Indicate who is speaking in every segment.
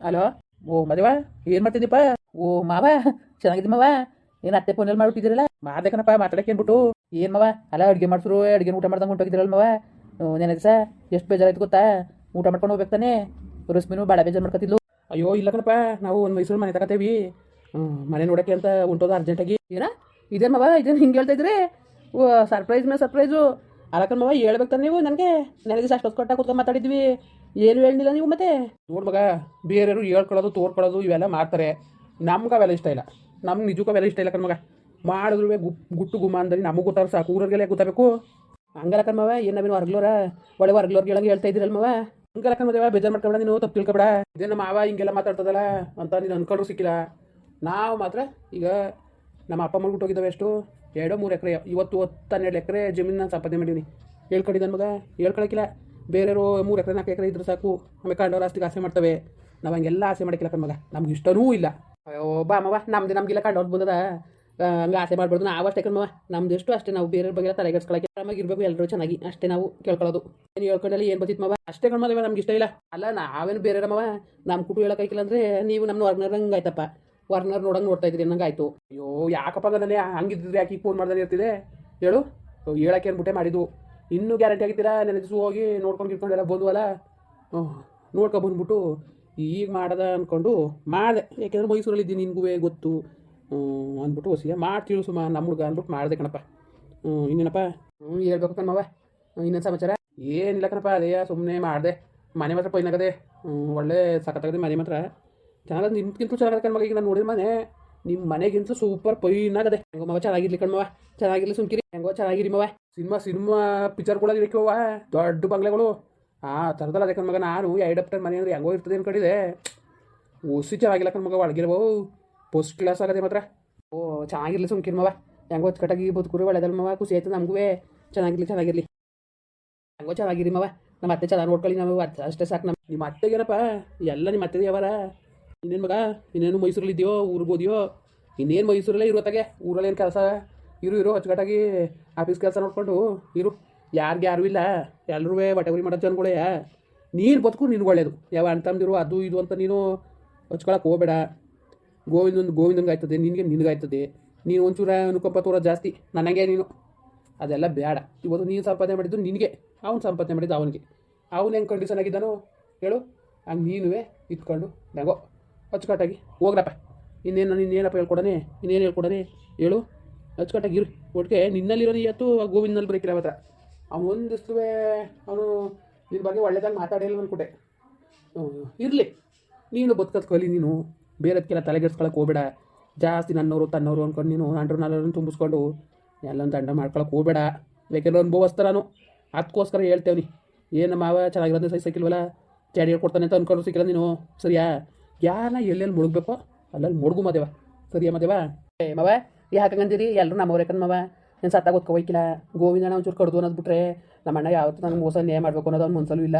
Speaker 1: Hello ಓ, ಮದುವ? ಏನು ಮಾಡ್ತಿದ್ದೀಪ್ಪ? ಓ, ಮಾವ? ಚೆನ್ನಾಗಿದ್ದಿ ಮಾವ? ಏನು ಅತ್ತೆ ಫೋನಲ್ಲಿ ಮಾಡ್ಬಿಟ್ಟಿದ್ದೀರಲ್ಲ? ಮಾಡ್ದೆ ಕಣಪ್ಪ ಮಾತಾಡಕ್ಕೆ ಅಂದ್ಬಿಟ್ಟು. ಏನು ಮಾವ? ಅಲ್ಲ, ಅಡುಗೆ ಮಾಡ್ಸ್ರು ಅಡುಗೆ ಊಟ ಮಾಡ್ದಂಗೆ ಹೊಂಟೋಗಿದ್ರಲ್ಲ ಮಾವ? ನೆನೆ ಎಷ್ಟು ಬೇಜಾರಾಯ್ತು ಗೊತ್ತಾ? ಊಟ ಮಾಡ್ಕೊಂಡು ಹೋಗ್ಬೇಕು ತಾನೆ? ರಶ್ಮಿನೂ ಭಾಳ ಬೇಜಾರು ಮಾಡ್ಕೊತಿದ್ಲು. ಅಯ್ಯೋ, ಇಲ್ಲ ಕಣಪ್ಪ, ನಾವು ಒಂದು ಮೈಸೂರು ಮನೆ ತಗೋತೇವಿ. ಮನೆ ನೋಡಕ್ಕೆ ಅಂತ ಹೊಂಟೋದ ಅರ್ಜೆಂಟಾಗಿ ಏನ? ಇದೇನು ಮಾವ? ಇದೇನು ಹಿಂಗೆ ಹೇಳ್ತಾ ಇದ್ರಿ? ಓ ಸರ್ಪ್ರೈಸ್ ಮೇಲೆ ಸರ್ಪ್ರೈಸು ಅಲಕನ್ ಮಾವ ಹೇಳ್ಬೇಕು ತಾನೆ ನೀವು? ನನಗೆ? ನನಗೆ ಅಷ್ಟೊತ್ತು ಕೊಟ್ಟ ಕೂತ್ಕೊಂಡು ಮಾತಾಡಿದ್ವಿ. ಏನು ಹೇಳಿಲ್ಲ ನೀವು ಮತ್ತೆ? ನೋಡ್ ಮಗ, ಬೇರೆಯವರು ಹೇಳ್ಕೊಳ್ಳೋದು, ತೋರ್ಕೊಳ್ಳೋದು ಇವೆಲ್ಲ ಮಾಡ್ತಾರೆ. ನಮ್ಗೆ ಅವೆಲ್ಲ ಇಷ್ಟ ಇಲ್ಲ. ನಮ್ಗೆ ನಿಜಕ್ಕೂ ಅವೆಲ್ಲ ಇಷ್ಟ ಇಲ್ಲ ಕಣ್ಮಗ ಮಾಡಿದ್ರು ಗುಪ್ ಗುಟ್ಟು ಅಂದ್ರೆ ನಮಗೆ ಗೊತ್ತಾರ ಸಾಕು. ಊರವ್ರಿಗೆಲ್ಲ ಗೊತ್ತಾಗಬೇಕು ಹಂಗಲ್ಲ ಕಣ್ಮವ ಏನು ನಾವೇನು ಹೊರಗ್ಲೋರ ಒಳ್ಳೆ ಹೊರಗ್ಲೋರ್ಗೆ ಹೇಳಂಗೆ ಹೇಳ್ತಾ ಇದ್ದೀರಲ್ಲ ಮವ. ಹಂಗಲ್ಲ ಕಣ್ಮದೇವ ಬೇಜಾರು ಮಾಡ್ಕೊಬೇಡ ನೀನು, ತಪ್ಪು ತಿಳ್ಕೊಬೇಡ. ಇದೇ ನಮ್ಮ ಮಾವ ಹಿಂಗೆಲ್ಲ ಮಾತಾಡ್ತದಲ್ಲ ಅಂತ ನೀನು ಅನ್ಕೊಂಡ್ರು ಸಿಕ್ಕಿಲ್ಲ. ನಾವು ಮಾತ್ರ ಈಗ ನಮ್ಮ ಅಪ್ಪ ಮಾಡ್ಬಿಟ್ಟು ಹೋಗಿದ್ದಾವೆ ಎಷ್ಟು ಎರಡೋ ಮೂರು ಎಕರೆ, ಇವತ್ತು ಹನ್ನೆರಡು ಎಕರೆ ಜಮೀನ ಸಂಪಾದನೆ ಮಾಡೀನಿ ಹೇಳ್ಕೊಂಡಿದ್ದಾನೆ ಮಗ, ಹೇಳ್ಕೊಳಕಿಲ್ಲ. ಬೇರೆಯವರು ಮೂರು ಎಕರೆ, ನಾಲ್ಕು ಎಕರೆ ಇದ್ರೆ ಸಾಕು. ಆಮೇಲೆ ಕಂಡವ್ರು ಅಷ್ಟಿಗೆ ಆಸೆ ಮಾಡ್ತವೆ. ನಾವು ಹಂಗೆಲ್ಲ ಆಸೆ ಮಾಡಿಕ್ಕಿಲ್ಲ ಕಣ್ಮಗ ನಮ್ಗೆ ಇಷ್ಟನೂ ಇಲ್ಲ. ಅಯ್ಯೋ, ಬಾ ಮವ, ನಮ್ದು ನಮಗೆಲ್ಲ ಕಂಡವ್ರು ಬಂದದ. ಹಂಗೆ ಆಸೆ ಮಾಡ್ಬಾರ್ದು. ನಾವು ಅಷ್ಟೇ ಕಣ್ಮವ ನಮ್ದು ಎಷ್ಟು ಅಷ್ಟೇ ನಾವು ಬೇರೆ ಬಗ್ಗೆ ತಲೆಗೆಡ್ಸ್ಕೊಳಕ್ಕೆ ಆರಾಮಾಗಿ ಇರಬೇಕು ಎಲ್ಲರೂ ಚೆನ್ನಾಗಿ. ಅಷ್ಟೇ ನಾವು ಕೇಳ್ಕೊಳ್ಳೋದು. ಏನು ಹೇಳ್ಕೊಂಡಲ್ಲಿ ಏನು ಬರ್ತಿತ್ತು ಮವ? ಅಷ್ಟೇ ಕಣ್ಮದವ ನಮ್ಗೆ ಇಷ್ಟ ಇಲ್ಲ. ಅಲ್ಲ, ನಾವೇನು ಬೇರೆ ಮವ? ನಮ್ಮ ಕುಟು ಹೇಳೋಕ್ಕಾಗಿಲ್ಲ ಅಂದರೆ ನೀವು ನಮ್ಮ ಹಂಗೆ ಆಯ್ತಪ್ಪ. ವರ್ನರ್ ನೋಡಂಗೆ ನೋಡ್ತಾ ಇದ್ರಿ ನಂಗೆ ಆಯಿತು. ಅಯ್ಯೋ, ಯಾಕಪ್ಪ ನನಗೆ ಹಂಗಿದ್ರೆ ಯಾಕೆ ಫೋನ್ ಮಾಡ್ದೆ ಇರ್ತಿದೆ ಹೇಳು. ಹೇಳಕ್ಕೆ ಅಂದ್ಬಿಟ್ಟೆ ಮಾಡಿದ್ದು. ಇನ್ನೂ ಗ್ಯಾರಂಟಿ ಆಗಿತ್ತೀರಾ ನೆನೆ ದಿವಸ ಹೋಗಿ ನೋಡ್ಕೊಂಡು ಗಿಟ್ಕೊಂಡು ಎಲ್ಲ ಬಂದ್ವಲ್ಲ ನೋಡ್ಕೊ ಬಂದ್ಬಿಟ್ಟು ಈಗ ಮಾಡದ ಅಂದ್ಕೊಂಡು ಮಾಡಿದೆ. ಯಾಕೆಂದ್ರೆ ಮೈಸೂರಲ್ಲಿ ಇದ್ದೀನಿ, ನಿನ್ಗೂ ಗೊತ್ತು? ಅಂದ್ಬಿಟ್ಟು ಹೊಸಿಗೆ ಮಾಡ್ತೀವಿ ಸುಮ್ಮ ನಮ್ಮ ಹುಡುಗ ಅಂದ್ಬಿಟ್ಟು ಮಾಡಿದೆ ಕಣಪ್ಪ. ಹ್ಞೂ ಇನ್ನೇನಪ್ಪ? ಹ್ಞೂ ಹೇಳ್ಬೇಕು ಕಣಮ್ಮ ಇನ್ನೊಂದು ಸಮಾಚಾರ? ಏನಿಲ್ಲ ಕಣಪ್ಪ, ಅದೇ ಸುಮ್ಮನೆ ಮಾಡಿದೆ. ಮನೆ ಮಾತ್ರ ಪೈನಾಗದೆ ಒಳ್ಳೆ ಸಖತ್ತಾಗದೆ ಮನೆ ಮಾತ್ರ. ಚೆನ್ನಾಗದ ನಿಮ್ಗಿಂತ ಚೆನ್ನಾಗದೆ ಕಣ್ಮಗ ಈಗ ನಾನು ನೋಡಿದ ಮನೆ ನಿಮ್ಮ ಮನೆಗಿಂತ ಸೂಪರ್ ಪೈನಾಗದೆ ಹೆಂಗೋ ಮವ, ಚೆನ್ನಾಗಿರ್ಲಿ ಕಣ್ಮವ ಚೆನ್ನಾಗಿರ್ಲಿ ಸುಮ್ಕಿರಿ. ಹೆಂಗೋ ಚೆನ್ನಾಗಿರಿ ಮವ. ಸಿನಿಮಾ ಸಿನಿಮಾ ಪಿಕ್ಚರ್ಗಳಾಗಿ ಇರಕ್ಕಿವ ದೊಡ್ಡ ಬಂಗ್ಲೆಗಳು. ಆ ಥರದಲ್ಲ ಅದೇ ಕಣ್ಮಗ ನಾನು ಎರಡು ಅಪ್ಟರ್ ಮನೆ ಅಂದ್ರೆ ಹೆಂಗೋ ಇರ್ತದೆ ಅನ್ಕೊಂಡಿದೆ ಓಸಿ ಚೆನ್ನಾಗಿಲ್ಲ ಕಣ್ಮಗ ಒಳಗಿರ್ಬೋ. ಫಸ್ಟ್ ಕ್ಲಾಸ್ ಆಗದೆ ಮಾತ್ರ. ಓ, ಚೆನ್ನಾಗಿರ್ಲಿ ಸುಮ್ಕಿರಿ ಮವ. ಹೆಂಗೋ ಕಟಗಿ ಬದುಕುರಿ ಒಳ್ಳೆದಲ್ಲ ಮವ, ಖುಷಿ ಆಯ್ತು ನಮಗೂ ಚೆನ್ನಾಗಿರ್ಲಿ ಚೆನ್ನಾಗಿರ್ಲಿ. ಹೆಂಗೋ ಚೆನ್ನಾಗಿರಿ ಮವ. ನಮ್ಮ ಅತ್ತೆ ಚೆನ್ನಾಗಿ ನೋಡ್ಕೊಳ್ಳಿ ನಾವು ಅಷ್ಟೇ ಸಾಕು ನಮ್ಮ ನಿಮ್ಮ ಅತ್ತೆಗೇನಪ್ಪ, ಎಲ್ಲ ನಿಮ್ಮ ಅತ್ತೆ ಯಾವಾರ ಇನ್ನೇನು ಮಗ? ಇನ್ನೇನು ಮೈಸೂರಲ್ಲಿ ಇದೆಯೋ ಊರಿಗೆ ಹೋದಿಯೋ? ಇನ್ನೇನು ಮೈಸೂರಲ್ಲೇ ಇರೋತ್ತಾಗೆ ಊರಲ್ಲಿ ಏನು ಕೆಲಸ? ಇರು ಇರು, ಅಚ್ಚುಕಟ್ಟಾಗಿ ಆಫೀಸ್ ಕೆಲಸ ನೋಡಿಕೊಂಡು ಇರು. ಯಾರಿಗೆ ಯಾರೂ ಇಲ್ಲ. ಎಲ್ಲರೂ ಬಟವರಿ ಮಾಡೋ ಜನಗಳೇ. ನೀನು ಬದುಕು ನಿನ್ಗೆ ಒಳ್ಳೇದು. ಯಾವ ಅಣ್ತಂದಿರು ಅದು ಇದು ಅಂತ ನೀನು ಹಚ್ಕೊಳಕ್ಕೆ ಹೋಗಬೇಡ. ಗೋವಿಂದನ, ಗೋವಿಂದನ್ಗೆ ಆಯ್ತದೆ. ನಿನಗೆ ನಿನಗಾಯ್ತದೆ ನೀನು ಒಂಚೂರ ಅನುಕಂಪ ತೋರೋ ಜಾಸ್ತಿ. ನನಗೆ ನೀನು. ಅದೆಲ್ಲ ಬೇಡ ಇವತ್ತು ನೀನು ಸಂಪಾದನೆ ಮಾಡಿದ್ದು ನಿನಗೆ. ಅವ್ನು ಸಂಪಾದನೆ ಮಾಡಿದ್ದು ಅವನಿಗೆ. ಅವನು ಹೆಂಗೆ ಕಂಡೀಷನ್ ಆಗಿದ್ದಾನೋ ಹೇಳು. ಹಂಗೆ ನೀನುವೇ ಇಟ್ಕೊಂಡು ನಂಗೋ. ಅಚ್ಚುಕಟ್ಟಾಗಿ. ಹೋಗ್ರಪ್ಪ. ಇನ್ನೇನು ನಾನು ಇನ್ನೇನಪ್ಪ ಹೇಳ್ಕೊಡನೆ? ಇನ್ನೇನು ಹೇಳ್ಕೊಡನೆ? ಹೇಳು. ಅಚ್ಚುಕಟ್ಟಾಗಿ ಇರು. ಒಟ್ಟಿಗೆ ನಿನ್ನಲ್ಲಿರೋ ನೀಯತ್ತು ಗೋವಿಂದನಲ್ಲಿ ಬರೀಕಿಲ್ಲ ಅವತ್ರ ಅವನು ಒಂದಿಸ್ತುವೆ ಅವನು ನಿನ್ನ ಬಗ್ಗೆ ಒಳ್ಳೆದಾಗಿ ಮಾತಾಡಿಲ್ಲ ಅಂದ್ಕೊಟ್ಟೆ ಇರಲಿ. ನೀನು ಬದುಕೋದು ಕಲಿ ನೀನು. ಬೇರೆದಕ್ಕೆಲ್ಲ ತಲೆಗೆಡ್ಸ್ಕೊಳಕ್ಕೆ ಹೋಗ್ಬೇಡ. ಜಾಸ್ತಿ ನನ್ನವರು ತನ್ನವರು ಅಂದ್ಕೊಂಡು ನೀನು ಅಂಡ್ರು ನಾಲ್ವರನ್ನು ತುಂಬಿಸ್ಕೊಂಡು ಎಲ್ಲೊಂದು ದಂಡ ಮಾಡ್ಕೊಳಕ್ಕೆ ಹೋಗ್ಬೇಡ. ಬೇಕೆಲ್ಲ ಅನುಭವಿಸ್ತಾರ ನಾನು. ಅದಕ್ಕೋಸ್ಕರ ಹೇಳ್ತೇವ್ನಿ. ಏನು ಮಾವ ಚೆನ್ನಾಗಿರೋದು ಸೈ ಸಿಕ್ಕಿಲ್ವಲ್ಲ ಚಾಡಿ ಹೇಳ್ಕೊಡ್ತಾನೆ ಅಂತ ಅನ್ಕೊಂಡು ಸಿಕ್ಕಿಲ್ಲ ನೀನು. ಸರಿಯಾ? ಯಾರನ್ನ ಎಲ್ಲೆಲ್ಲಿ ಮುಳುಗ್ಬೇಕು ಅಲ್ಲಲ್ಲಿ ಮುಳುಗು ಮದೇವ. ಸರಿಯಾ ಮದೇವ? ಏ ಮಾವ ಯಾಕಂಗಂದಿರಿ ಎಲ್ಲರೂ ನಮ್ಮವ್ರೆ ಕಣ್ ಮಾವ? ಏನು ಸತ್ತಾಗ ಓದ್ಕೊ ಹೋಯ್ಕಿಲ್ಲ ಗೋವಿಂದನ ಒಂಚೂರು ಕಡ್ದು ಅನ್ನೋದು ಬಿಟ್ರೆ ನಮ್ಮ ಅಣ್ಣ ಯಾವತ್ತು ನನಗೆ ಮೋಸ ನ್ಯಾಯ ಮಾಡಬೇಕು ಅನ್ನೋದು ಅವ್ನು ಮನ್ಸಲ್ಲೂ ಇಲ್ಲ.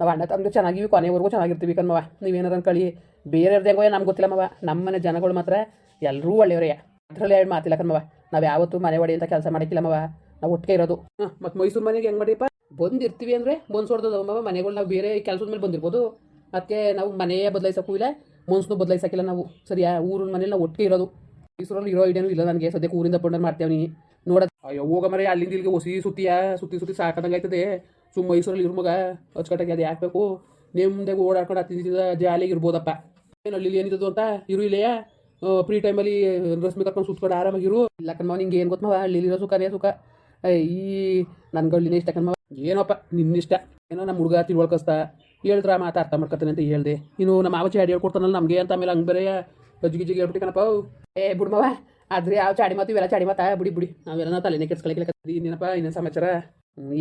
Speaker 1: ನಾವು ಅಣ್ಣ ತಂದು ಚೆನ್ನಾಗಿವಿ, ಕೊನೆವರೆಗೂ ಚೆನ್ನಾಗಿರ್ತೀವಿ ಕಣ್ಮವ ನೀವೇನಾರು ಕಳಿ. ಬೇರೆ ಹೆಂಗೋ ನಮ್ಗೆ ಗೊತ್ತಿಲ್ಲ ಮವ. ನಮ್ಮ ಮನೆ ಜನಗಳು ಮಾತ್ರ ಎಲ್ಲರೂ ಒಳ್ಳೆಯವರೇ. ಅದರಲ್ಲಿ ಎರಡು ಮಾತಿಲ್ಲ ಕಣ್ಮವ ನಾವು ಯಾವತ್ತು ಮನೆ ಒಡೆ ಅಂತ ಕೆಲಸ ಮಾಡಿಕ್ಕಿಲ್ಲ ಮವ. ನಾವು ಒಟ್ಟಿಗೆ ಇರೋದು. ಮತ್ತು ಮೈಸೂರು ಮನೆಗೆ ಹೆಂಗೆ ಮಾಡಿಪ್ಪ? ಬಂದಿರ್ತೀವಿ ಅಂದರೆ ಮನ್ಸೋಡ್ದದ ಮವ. ಮನೆಗಳು ನಾವು ಬೇರೆ ಕೆಲಸದ ಮೇಲೆ ಬಂದಿರ್ಬೋದು. ಅದಕ್ಕೆ ನಾವು ಮನೆಯೇ ಬದಲಾಯಿಸೋಕ್ಕೂ ಇಲ್ಲ ಮನ್ಸನ್ನು ಬದಲಾಯಿಸೋಕ್ಕಿಲ್ಲ ನಾವು. ಸರಿಯಾ? ಊರಿನ ಮನೇಲಿ ನಾವು ಒಟ್ಟಿಗೆ ಇರೋದು. ಮೈಸೂರಲ್ಲಿ ಇರೋ ಐಡಿಯಾನು ಇಲ್ಲ ನನಗೆ. ಸದ್ಯಕ್ಕೆ ಊರಿಂದ ಪಂಡರ್ ಮಾಡ್ತೇವೆ ನೀ ನೋಡ ಅಯ್ಯೋ, ಹೋಗ ಮರೆ, ಅಲ್ಲಿಂದ ಇಲ್ಲಿಗೆ ಹೊಸಿ ಸುತ್ತಿಯ? ಸುತ್ತಿ ಸುತ್ತಿ ಸಾಕದಂಗೆ ಆಯ್ತದೆ. ಸುಮ್ಮ ಮೈಸೂರಲ್ಲಿ ಇರು ಮಗ. ಅಚ್ಚುಕಟ್ಟಾಗಿ ಅದು ಯಾಕಬೇಕು ನಿಮ್ದಾಗ ಓಡಾಡ್ಕೊಂಡು ಹತ್ತಿದ ಜಾಲಿಗೆ ಇರ್ಬೋದಪ್ಪ. ಏನು ಅಲ್ಲಿ ಏನಿದ್ದು ಅಂತ? ಇರು ಇಲ್ಲೇ. ಫ್ರೀ ಟೈಮಲ್ಲಿ ರಶ್ಮಿ ಕರ್ಕೊಂಡು ಸುತ್ಕೊಂಡು ಆರಾಮಾಗಿರು ಇಲ್ಲ ಕಣ್ಮವ ನಿಂಗೆ ಏನು ಗೊತ್ತಮವ ಹಳ್ಳಿಲಿರೋ ಸುಖನೇ ಸುಖ. ಈ ಹಳ್ಳಿನೇ ಇಷ್ಟ ಕಣ್ಮವ ಏನಪ್ಪ, ನಿನ್ನಿಷ್ಟ. ಏನೋ ನಮ್ಮ ಹುಡುಗ ತಿಳ್ಕೊಳ್ಕಸ್ತ ಹೇಳಿದ್ರ ಮಾತು ಅರ್ಥ ಮಾಡ್ಕೊತಾನೆ ಅಂತ ಹೇಳ್ದೆ. ಇನ್ನು ನಮ್ಮ ಮಾವ ಚಾಡಿ ಹೇಳ್ಕೊಡ್ತಾನಲ್ಲ ನಮಗೆ ಅಂತ ಆಮೇಲೆ ಹಂಗೆ ಬೇರೆ ಅಜ್ಜಿ ಗಿಜ್ಜಿಗೆ ಹೇಳ್ಬಿಟ್ಟು ಕಣಪ್ಪ ಏ ಬಿಡ್ಮವ ಆದ್ರೆ ಯಾವ ಚಾಡಿ ಮಾತು ಇವೆಲ್ಲ ಚಾಡಿ ಮಾತಾ? ಬಿಡಿ ಬಿಡಿ. ನಾವೆಲ್ಲ ನಾವು ತಲೆನೇ ಕೆಡ್ಸ್ಕೊಳಕ್ಕೆ ಇನ್ನೇನಪ್ಪ ಇನ್ನೇನು ಸಮಾಚಾರ?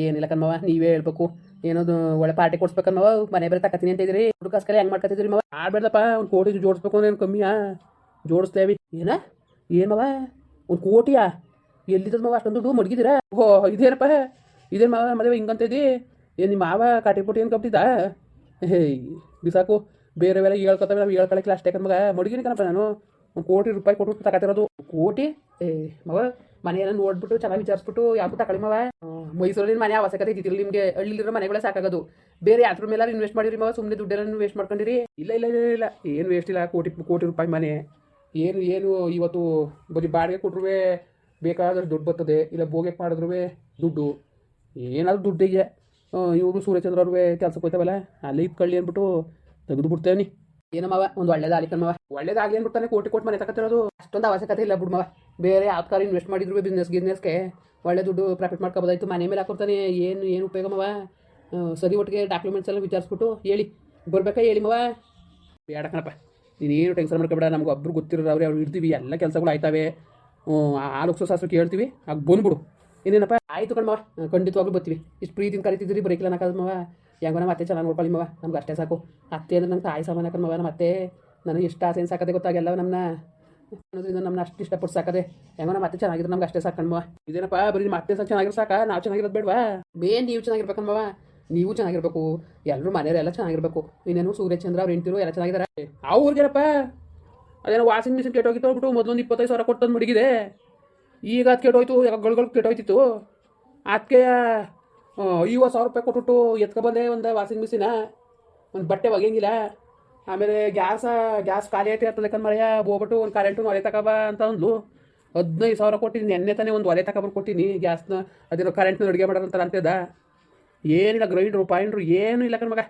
Speaker 1: ಏನಿಲ್ಲ ಕಣ್ಮವ ನೀವೇ ಹೇಳ್ಬೇಕು. ಏನೋದು ಒಳ್ಳೆ ಪಾರ್ಟಿ ಕೊಡ್ಸ್ಬೇಕನ್ನವ ಮನೆ ಬೇರೆ ತಕತೀನಿ ಅಂತ ಇದ್ರಿ ಹುಡುಗಸ್ಕರ ಹೆಂಗ್ ಮಾಡ್ಕೊತಿದ್ರಿ ಮವ? ಆಡ್ಬೇಡಪ್ಪ ಒಂದು ಕೋಟಿ ಜೋಡಿಸ್ಬೇಕು ಅಂದ್ರೆ ಏನು ಕಮ್ಮಿಯಾ ಜೋಡಿಸ್ತೇವಿ ಏನ? ಏನು ಮವ? ಒಂದು ಕೋಟಿಯಾ? ಎಲ್ಲಿದ್ದದ ಮವ ಅಷ್ಟೊಂದು ದುಡ್ಡು ಮಡಗಿದಿರಾ ಓ ಇದೇನಪ್ಪ? ಇದೇನು ಮಾವ ಮದುವೆ ಹಿಂಗಂತ ಇದ್ದಿ ಏನು ನಿಮ್ಮ ಮಾವ ಕಾಟಿ ಪುಟಿ ಏನು ಕಪ್ತಿದ್ದ? ಹೇಯ್ ಬಿಸಾಕು ಬೇರೆ ಬೇರೆ ಹೇಳ್ಕೊತವೆ ನಾವು ಹೇಳ್ಕೊಳಕ್ಕೆ ಅಷ್ಟೇ ಮಗ. ಮಡಗಿನಿ ಕಣಪ್ಪ ನಾನು. ಒಂದು ಕೋಟಿ ರೂಪಾಯಿ ಕೊಟ್ಟು ತಗೋತಿರೋದು ಕೋಟಿ? ಏ, ಮಗ, ಮನೆಯೆಲ್ಲ ನೋಡ್ಬಿಟ್ಟು ಚೆನ್ನಾಗಿ ವಿಚಾರಿಸ್ಬಿಟ್ಟು ಯಾಕೂ ತಗೊಳ್ಳಿ ಮವ ಮೈಸೂರಲ್ಲಿ ಮನೆ ಅವಶ್ಯಕತೆ ಇದ್ದಿಲ್ಲ ನಿಮಗೆ. ಹಳ್ಳಿಲಿರೋ ಮನೆಗಳೇ ಸಾಕಾಗೋದು. ಬೇರೆ ಯಾತ್ರ ಮೇಲೆ ಇನ್ವೆಸ್ಟ್ ಮಾಡಿರಿ ಮಗ? ಸುಮ್ಮನೆ ದುಡ್ಡೆಲ್ಲ ವೇಸ್ಟ್ ಮಾಡ್ಕೊಂಡಿರಿ. ಇಲ್ಲ ಇಲ್ಲ ಇಲ್ಲ ಇಲ್ಲ. ಏನು ವೇಸ್ಟ್ ಇಲ್ಲ. ಕೋಟಿ ಕೋಟಿ ರೂಪಾಯಿ ಮನೆ. ಏನು ಏನು ಇವತ್ತು ಬರೀ ಬಾಡಿಗೆ ಕೊಟ್ರೂ ಬೇಕಾದ್ರೆ ದುಡ್ಡು ಬರ್ತದೆ. ಇಲ್ಲ ಬೋಗೆ ಮಾಡಿದ್ರು ದುಡ್ಡು. ಏನಾದರೂ ದುಡ್ಡಿಗೆ. ಇವರು ಸೂರ್ಯಚಂದ್ರ ಅವ್ರಿಗೆ ಕೆಲ್ಸಕ್ಕೆ ಹೋಯ್ತಾವಲ್ಲ? ಅಲ್ಲಿ ಇಟ್ಕೊಳ್ಳಿ ಅಂದ್ಬಿಟ್ಟು ತೆಗೆದು ಬಿಡ್ತೇವೆ ಏನಮ್ಮವ? ಒಂದು ಒಳ್ಳೇದಾಗಲಿ ಕಣ್ಮವ ಒಳ್ಳೇದಾಗಲಿ ಅಂದ್ಬಿಡ್ತಾನೆ ಕೋಟಿ ಕೋಟಿ ಮನೆ ತಗೋತಿರೋದು ಅಷ್ಟೊಂದು ಅವಶ್ಯಕತೆ ಇಲ್ಲ ಬಿಡ್ಮವ ಬೇರೆ ಯಾವ ಇನ್ವೆಸ್ಟ್ ಮಾಡಿದ್ರು ಬಿಸ್ನೆಸ್ ಗಿಸ್ನೆಸ್ಗೆ ಒಳ್ಳೆ ದುಡ್ಡು ಪ್ರಾಫಿಟ್ ಮಾಡ್ಕೋಬೋದಾಯ್ತು. ಮನೆ ಮೇಲೆ ಹಾಕೊಡ್ತಾನೆ. ಏನು ಏನು ಉಪಯೋಗಮವ ಆ, ಸರಿ ಒಟ್ಟಿಗೆ ಡಾಕ್ಯುಮೆಂಟ್ಸ್ ಎಲ್ಲ ವಿಚಾರಿಸ್ಬಿಟ್ಟು ಹೇಳಿ. ಬರ್ಬೇಕಾ ಹೇಳಿ ಮವ ಬೇಡ ಕಣಪ್ಪ. ನೀನೇನು ಟೆನ್ಷನ್ ಮಾಡ್ಕೊಬೇಡ. ನಮ್ಗೆ ಒಬ್ರು ಗೊತ್ತಿರೋರು ಅವ್ರೆ ಅವ್ರು ಇರ್ತೀವಿ. ಎಲ್ಲ ಕೆಲಸಗಳು ಆಯ್ತಾವೆ. ಆಲೋಕ್ಸೋ ಶಾಸ್ತ್ರ ಕೇಳ್ತೀವಿ. ಆಗ ಬಂದ್ಬಿಡು. ಇನ್ನೇನಪ್ಪ? ಆಯ್ತು ಕಣ್ಮವ ಖಂಡಿತವಾಗ್ಲೂ ಬರ್ತೀವಿ. ಇಷ್ಟು ಪ್ರೀತಿನ ಕರಿತಿದ್ರಿ ಬರೀಕಿಲ್ಲ ನಾಕಲ್ಮವ ಹೆಂಗೋ ನಮ್ಮ ಅತ್ತೆ ಚೆನ್ನಾಗಿ ನೋಡ್ಕೊಳ್ಳಿ ಮವ. ನಮ್ಗೆ ಅಷ್ಟೇ ಸಾಕು. ಅತ್ತೆ ಅಂದ್ರೆ ನಂಗೆ ತಾಯಿ ಸಮಾನ ಕಣ್ಮವ ನಮ್ಮ ಅತ್ತೆ ನನಗೆ ಇಷ್ಟ ಆಸೆ ಸಾಕದೆ ಗೊತ್ತಾಗೆಲ್ಲ ನಮ್ಮನ್ನ ಅನ್ನೋದ್ರಿಂದ ನಮ್ಮನ್ನ ಅಷ್ಟು ಇಷ್ಟಪಟ್ಟು ಸಾಕದೆ. ಹೆಂಗೋ ನಮ್ಮ ಅತ್ತೆ ಚೆನ್ನಾಗಿದ್ರೆ ನಮ್ಗೆ ಅಷ್ಟೇ ಸಾಕು ಕಣ್ಮವ ಇದೇನಪ್ಪ, ಬರೀ ನಿಮ್ಮ ಅತ್ತೆ ಸಾಕು ಚೆನ್ನಾಗಿರೋ ಸಾಕ? ನಾವು ಚೆನ್ನಾಗಿರೋದು ಬೇಡವಾ? ಮೇನ್ ನೀವು ಚೆನ್ನಾಗಿರ್ಬೇಕನ್ಮವ ನೀವು ಚೆನ್ನಾಗಿರ್ಬೇಕು. ಎಲ್ಲರೂ ಮನೆಯವರೆಲ್ಲ ಚೆನ್ನಾಗಿರ್ಬೇಕು. ಇನ್ನೇನು ಸೂರ್ಯಚಂದ್ರ ಅವ್ರು ಹೆಂಡ್ತಿರು ಎಲ್ಲ ಚೆನ್ನಾಗಿದ್ದಾರೆ ಅವ್ರಿಗೆನಪ್ಪ? ಅದೇನೋ ವಾಷಿಂಗ್ ಮಿಷಿನ್ ಕೆಟ್ಟೋಗಿತ್ತು ಹೋಗ್ಬಿಟ್ಟು ಮೊದಲೊಂದು ಇಪ್ಪತ್ತೈದು ಸಾವಿರ ಕೊಟ್ಟು ತಂದು ಮಡಗಿದೆ. ಈಗ ಅದು ಕೆಟ್ಟೋಯ್ತು ಗಳು ಕೆಟ್ಟೋಯ್ತಿತ್ತು. ಅದಕ್ಕೆ ಐವತ್ತು ಸಾವಿರ ರೂಪಾಯಿ ಕೊಟ್ಬಿಟ್ಟು ಎತ್ಕೊಬಂದೆ ಒಂದು ವಾಷಿಂಗ್ ಮಿಷಿನ. ಒಂದು ಬಟ್ಟೆ ಒಗೆಯಂಗಿಲ್ಲ. ಆಮೇಲೆ ಗ್ಯಾಸ, ಗ್ಯಾಸ್ ಖಾಲಿ ಆಯ್ತು ಲೆಕ್ಕ ಮರೆಯ, ಹೋಗ್ಬಿಟ್ಟು ಒಂದು ಕರೆಂಟು ಒಲೆ ತಗೊಬ ಅಂತ ಅಂದ್ಲು. ಹದಿನೈದು ಸಾವಿರ ಕೊಟ್ಟಿದ್ದೀನಿ ನೆನ್ನೆ ತಾನೇ ಒಂದು ಒಲೆ ತಗೊಬಂದು ಕೊಟ್ಟಿನಿ ಗ್ಯಾಸ್ನ, ಅದೇನೋ ಕರೆಂಟ್ನ ಅಡುಗೆ ಮಾಡೋದಂತಾರೆ ಅಂತದ ಏನಿಲ್ಲ ಗ್ರೈಂಡ್ರು ಪಾಯಿಂಡ್ರು ಏನೂ ಇಲ್ಲ ಕಣ್ಮಗ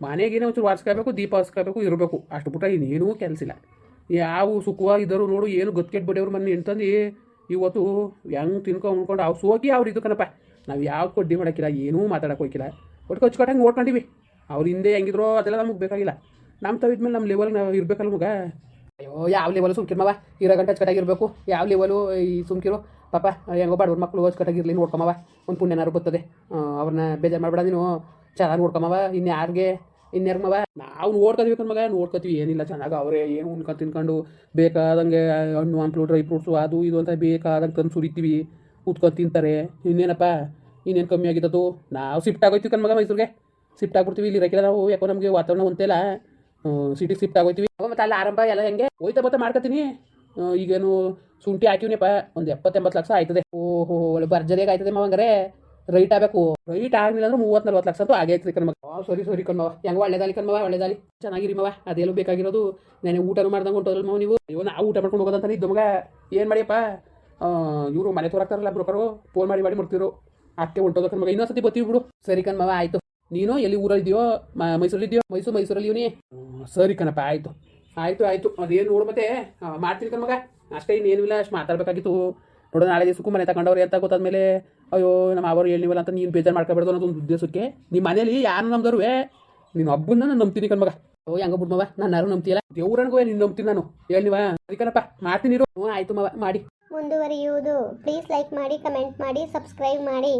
Speaker 1: ಮನೆಗೇನೆ ಒಂಚೂರು ವಾಸ್ಕೋಬೇಕು ದೀಪ ಹಚ್ಕೋಬೇಕು ಇರಬೇಕು. ಅಷ್ಟು ಬಿಟ್ಟ ಇನ್ನೇನೂ ಕೆಲಸ ಇಲ್ಲ. ಯಾವ ಸುಖವಾಗಿದ್ದರು ನೋಡು, ಏನು ಗೊತ್ಕೆಟ್ ಬಿಡೋರು ಮನೆ ಎಂತಂದು ಇವತ್ತು ಹೆಂಗೆ ತಿನ್ಕೊ ಉಣ್ಕೊಂಡು ಅವ್ರು ಸೋಕಿ ಅವ್ರು ಇದು ಕಣಪ್ಪ ನಾವು ಯಾವ ಕೊಡ್ಡಿ ಮಾಡೋಕ್ಕಿಲ್ಲ, ಏನೂ ಮಾತಾಡಕ್ಕೆ ಹೋಗಿಲ್ಲ ಒಟ್ಟು ಕಚ್ಕೊಟ್ಟಂಗೆ ನೋಡ್ಕೊಂಡಿವಿ ಅವ್ರ ಹಿಂದೆ ಹೆಂಗಿದ್ರೋ ಅದೆಲ್ಲ ನಮ್ಗೆ ಬೇಕಾಗಿಲ್ಲ. ನಮ್ಮ ತವಿದ್ಮೇಲೆ ನಮ್ಮ ಲೆವೆಲ್ ನಾವು ಇರ್ಬೇಕಲ್ಲ ಮಗ. ಅಯ್ಯೋ, ಯಾವ ಲೆವೆಲ್ ಸುಮ್ಕಿರ್ಮವ ಇರೋ ಗಂಟೆ ಅಚ್ಚುಕಟ್ಟಾಗಿರ್ಬೇಕು ಯಾವ ಲೆವೆಲು ಈ ಸುಮ್ಕಿರು? ಪಾಪ, ಹೆಂಗೋ ಬಡವ್ರ ಮಕ್ಕಳು ಅಚ್ಚುಕಟ್ಟಾಗಿರ್ಲಿ ನೋಡ್ಕೊಂಬವ ಒಂದು ಪುಣ್ಯನಾರು ಬರ್ತದೆ. ಅವ್ರನ್ನ ಬೇಜಾರು ಮಾಡಬೇಡ ನೀನು. ಚೆನ್ನಾಗಿ ನೋಡ್ಕೊಂಬವ ಇನ್ಯಾರಿಗೆ ಇನ್ಯಾರು ಮವ ನಾವು ನೋಡ್ಕೊತೀವಿ ಮಗ, ನೋಡ್ಕೊತೀವಿ. ಏನಿಲ್ಲ, ಚೆನ್ನಾಗಿ ಅವರೇ, ಏನು ಉಣ್ಕೊಂಡು ತಿನ್ಕೊಂಡು ಬೇಕಾದಂಗೆ ಹಣ್ಣು, ಹಂಪ್ಲು, ಡ್ರೈ ಫ್ರೂಟ್ಸು, ಅದು ಇದು ಅಂತ ಬೇಕಾದಂಗೆ ತಂದು ಸುರಿತೀವಿ. ಕೂತ್ಕೊಂಡು ತಿಂತಾರೆ. ಇನ್ನೇನಪ್ಪ? ಇನ್ನೇನು ಕಮ್ಮಿ ಆಗಿತ್ತು ನಾವು ಶಿಫ್ಟ್ ಆಗೋಯ್ತೀವಿ ಕಣ್ ಮಗ ಮೈಸೂರಿಗೆ. ಶಿಫ್ಟ್ ಆಗ್ಬಿಡ್ತೀವಿ. ಇಲ್ಲಿ ಇರಕ್ಕಿಲ್ಲ ನಾವು ಯಾಕೋ ನಮಗೆ ವಾತಾವರಣ ಹೊಂತಿಲ್ಲ ಸಿಟಿಗೆ ಶಿಫ್ಟ್ ಆಗೋಯ್ತೀವಿ. ಮತ್ತೆ ಅಲ್ಲಿ ಆರಂಭ ಎಲ್ಲ ಹೆಂಗೆ? ಹೋಯ್ತಾ ಬತ್ತಾ ಮಾಡ್ಕೊತೀನಿ. ಈಗೇನು ಶುಂಠಿ ಹಾಕಿವ್ನಿಪ್ಪ. ಒಂದು ಎಪ್ಪತ್ತೆಂಬತ್ತು ಲಕ್ಷ ಆಯ್ತದೆ. ಓಹೋ ಒಳ್ಳೆ ಭರ್ಜರಿಯಾಗಿ ಆಯ್ತದೆ ಮಾವಂಗಾರೆ. ರೈಟ್ ಆಗಬೇಕು. ರೈಟ್ ಆಗಲಿಲ್ಲ ಅಂದ್ರೆ ಮೂವತ್ತು ನಲ್ವತ್ತು ಲಕ್ಷ ಅಂತೂ ಆಗೈತ್ರಿ ಆ, ಸರಿ ಸರಿ ಕಣ್ಮವ ಹೆಂಗ ಒಳ್ಳೇದಾಲಿ ಕಣ್ಮವ ಒಳ್ಳೇದಾಲಿ ಚೆನ್ನಾಗಿರಿ ಮವ ಅದೆಲ್ಲೂ ಬೇಕಾಗಿರೋದು. ನಾನು ಊಟ ಮಾಡ್ದಂಗೆ ಹೊಂಟೋದ್ರಲ್ಲ ಮವ ನೀವು. ಅಯ್ಯೋ ನಾವು ಊಟ ಮಾಡ್ಕೊಂಡು ಹೋಗೋದಂತಾನೆ ಇದ್ದ ಮಗ. ಏನು ಮಾಡಿಯಪ್ಪ? ಇವರು ಮನೆ ತೋರಾಕ್ತಾರಲ್ಲ ಬ್ರೋಕರು. ಫೋನ್ ಮಾಡಿ ಮಾಡಿ ಮುಡ್ತಿರು ಅಕ್ಕೆ ಹೊಂಟೋದ ಕಣ್ಮಗ ಇನ್ನೊಂದ್ಸತಿ ಬರ್ತೀವಿ ಬಿಡು. ಸರಿ ಕಣ್ಮವ ಆಯ್ತು. ನೀನು ಎಲ್ಲಿ ಮೈಸೂರಲ್ಲಿ ಮೈಸೂರಲ್ಲಿದ್ಯೋ ಮೈಸೂರು, ಮೈಸೂರಲ್ಲಿ ಇವನಿ. ಸರಿ ಕಣಪ್ಪ, ಆಯ್ತು. ಆಯಿತು ಆಯಿತು. ಅದೇನು ನೋಡು ಮತ್ತೆ. ಮಾಡ್ತೀನಿ ಕಣ್ಮಗ ಅಷ್ಟೇ ಇನ್ನೇನು ಇಲ್ಲ ಅಷ್ಟು ಮಾತಾಡಬೇಕಾಗಿತ್ತು. ನೋಡೋಣ ನಾಳೆ ದಿವಸಕ್ಕೂ ಮನೆ ತಗೊಂಡವ್ರು ಗೊತ್ತಾದ ಗೊತ್ತಾದ್ಮೇಲೆ ಅಯ್ಯೋ, ನಮ್ಮ ಅವರು ಹೇಳಿವಲ್ಲ ಅಂತ ನೀನು ಬೇಜಾರು ಮಾಡ್ಕೋಬಾರ್ದು ಅನ್ನೋದು ಒಂದು ಉದ್ದೇಶಕ್ಕೆ. ನಿಮ್ಮ ಮನೇಲಿ ಯಾರು ನಮ್ದವ್ರುವೆ? ನೀನು ಹಬ್ಬನ ನಾನು ನಂಬ್ತೀನಿ ಕಣ್ಮಗ ಓ, ಹೆಂಗ ಬಿಡ್ಮವ ನಾನು ಯಾರು ನಂಬ್ತಿಲ್ಲ. ದೇವ್ರನ್ಗೂ ನೀನು ನಂಬ್ತೀನಿ ನಾನು. ಹೇಳಿವ ಅದಕ್ಕನಪ್ಪ ಮಾಡ್ತೀನಿ ಹ್ಞೂ, ಆಯ್ತು ಮವ, ಮಾಡಿ.
Speaker 2: ಮುಂದುವರಿಯುವುದು. ಪ್ಲೀಸ್ ಲೈಕ್ ಮಾಡಿ ಕಮೆಂಟ್ ಮಾಡಿ ಸಬ್ಸ್ಕ್ರೈಬ್ ಮಾಡಿ.